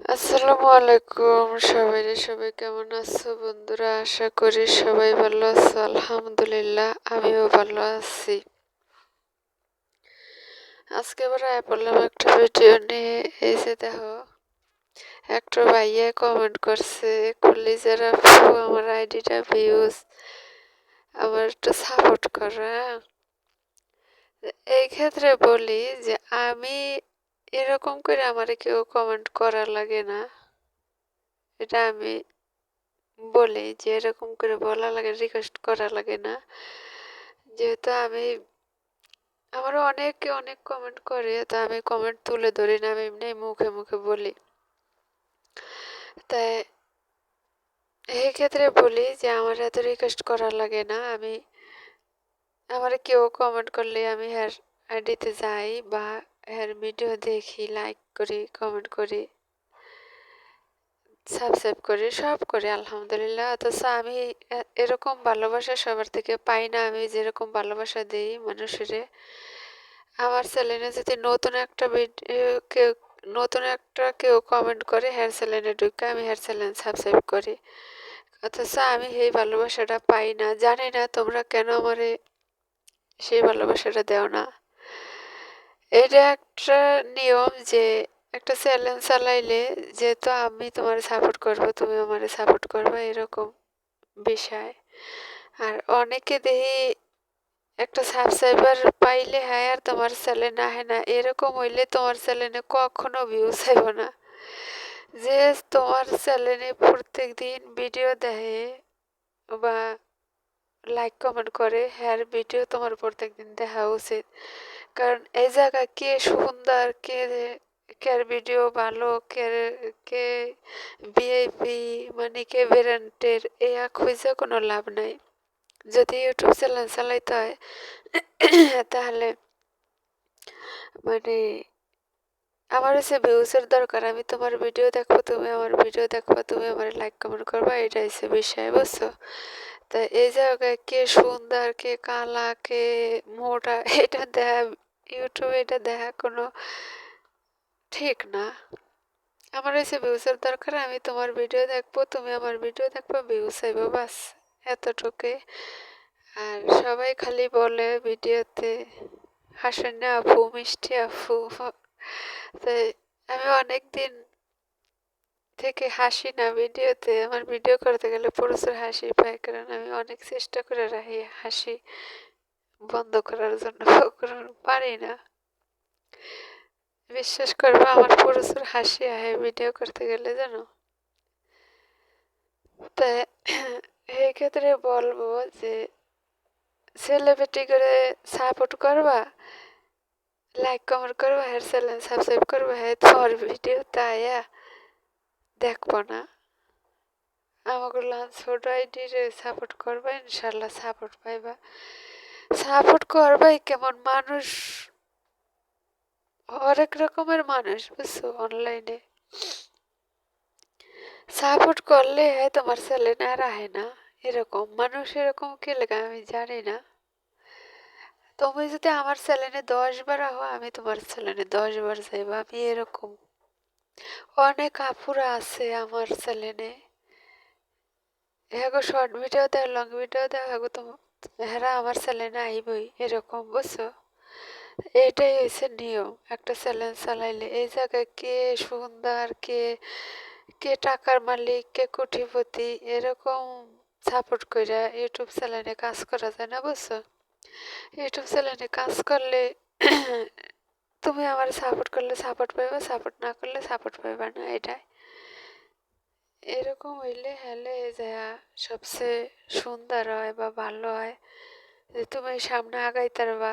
আসসালামু আলাইকুম সবাই সবাই কেমন আছো বন্ধুরা? আশা করি সবাই ভালো আছো। আলহামদুলিল্লাহ, আমিও ভালো আছি। আজকে আবার বললাম একটা ভিডিও নিয়ে। এই যে দেখো, একটা ভাইয়া কমেন্ট করছে কলিজার আপু, আমার আইডিটা ভিউজ আমার একটু সাপোর্ট করা এই ক্ষেত্রে বলি যে আমি এরকম করে আমার কেউ কমেন্ট করা লাগে না। এটা আমি বলি যে এরকম করে বলা লাগে রিকোয়েস্ট করা লাগে না। যেহেতু আমি, আমারও অনেকে অনেক কমেন্ট করে, তা আমি কমেন্ট তুলে ধরি না, আমি এমনি মুখে মুখে বলি। তাই এই ক্ষেত্রে বলি যে আমার এত রিকোয়েস্ট করা লাগে না, আমি, আমার কেউ কমেন্ট করলে আমি হ্যার আইডিতে যাই বা হ্যার ভিডিও দেখি লাইক করি কমেন্ট করি সাবস্ক্রাইব করি, সব করি, আলহামদুলিল্লাহ। অথচ আমি এরকম ভালোবাসা সবার থেকে পাই না। আমি যেরকম ভালোবাসা দিই মানুষের, আমার চ্যানেলে যদি নতুন একটা ভিডিও কেউ, নতুন একটা কেউ কমেন্ট করে হেয়ার চ্যানেলে ঢুকে আমি হেয়ার চ্যানেল সাবস্ক্রাইব করি। অথচ আমি সেই ভালোবাসাটা পাই না। জানি না তোমরা কেন আমারে সেই ভালোবাসাটা দেও না। এটা একটা নিয়ম যে একটা চ্যালেঞ্জ চালাইলে যেহেতু আমি তোমার সাপোর্ট করব তুমি আমার সাপোর্ট করবে, এরকম বিষয়। আর অনেকে দেখি একটা সাবস্ক্রাইবার পাইলে হ্যাঁ আর তোমার চ্যানেল আহে না। এরকম হইলে তোমার চ্যানেলে কখনো ভিউ চাইব না। যে তোমার চ্যানেলে প্রত্যেক দিন ভিডিও দেখে বা লাইক কমেন্ট করে হ্যার ভিডিও তোমার প্রত্যেক দিন দেখা উচিত। কারণ এই জায়গা কে সুন্দর, কে কে ভিডিও ভালো কে কে ভিআইপি মানে কে ভ্যারেন্টের এয়া খুঁজে কোনো লাভ নাই। যদি ইউটিউব চ্যানেল চালাইতে হয়, তাহলে মানে আমার হচ্ছে ভিউজের দরকার, আমি তোমার ভিডিও দেখব, তুমি আমার ভিডিও দেখব, তুমি আমার লাইক কমেন্ট করবা এটা হচ্ছে বিষয়, বুঝছ? তা এই জায়গায় কে সুন্দর, কে কালা, কে মোটা, এটা দেখা ইউটিউবে এটা দেখা কোনো ঠিক না। আমার হয়েছে ভিউসের দরকার, আমি তোমার ভিডিও দেখব, তুমি আমার ভিডিও দেখব ভিউস চাইব বাস, এতটুকুই। আর সবাই খালি বলে ভিডিওতে, হাসেন না আপু, মিষ্টি আপু। তাই আমি অনেক দিন থেকে হাসি না ভিডিওতে, আমার ভিডিও করতে গেলে প্রচুর হাসি পাই কারণ আমি অনেক চেষ্টা করে রাখি হাসি বন্ধ করার জন্য পারি না। বিশ্বাস করব, আমার প্রচুর হাসি আহে ভিডিও করতে গেলে, জানো? তাই এই ক্ষেত্রে বলব যে সেলিব্রিটি করে সাপোর্ট করবা লাইক কমেন্ট করবা হ্যার চ্যানেল সাবস্ক্রাইব করবা হ্যাঁ তোমার ভিডিও তাইয়া দেখব না। আমাকে লাঞ্চ ছোট আইডির সাপোর্ট করবা, ইনশাল্লাহ সাপোর্ট পাইবা। সাপোর্ট করবাই কেমন মানুষ? হরেক রকমের মানুষ, বুঝছ অনলাইনে সাপোর্ট করলে তোমার ছেলে না রাহে না, এরকম। মানুষ এরকম কে লেগে আমি জানি না। তুমি যদি আমার চ্যানেলে দশ বার আহো, আমি তোমার চ্যানেলে দশ বার যাইব, আমি এরকম। অনেক আপুরা আছে আমার চ্যানেলে হ্যাঁ গো শর্ট ভিডিও দেয় লং ভিডিও দেয় হ্যাঁ তো হ্যাঁ আমার চ্যানেলে আইবই এরকম, বুঝছ? এটাই হয়েছে নিয়ম, একটা চ্যালেঞ্জ চালাইলে। এই জায়গায় কে সুন্দর, কে কে টাকার মালিক, কে কোটিপতি, এরকম সাপোর্ট করে ইউটিউব চ্যানেলে কাজ করা যায় না, বুঝছ? ইউটিউব চ্যানেলে কাজ করলে তুমি আমার সাপোর্ট করলে সাপোর্ট পাইবা সাপোর্ট না করলে সাপোর্ট পাইবা না, এটাই। এরকম হইলে হেলে যা সবচেয়ে সুন্দর হয় বা ভালো হয়। যে তুমি সামনে আগাইতে পারবা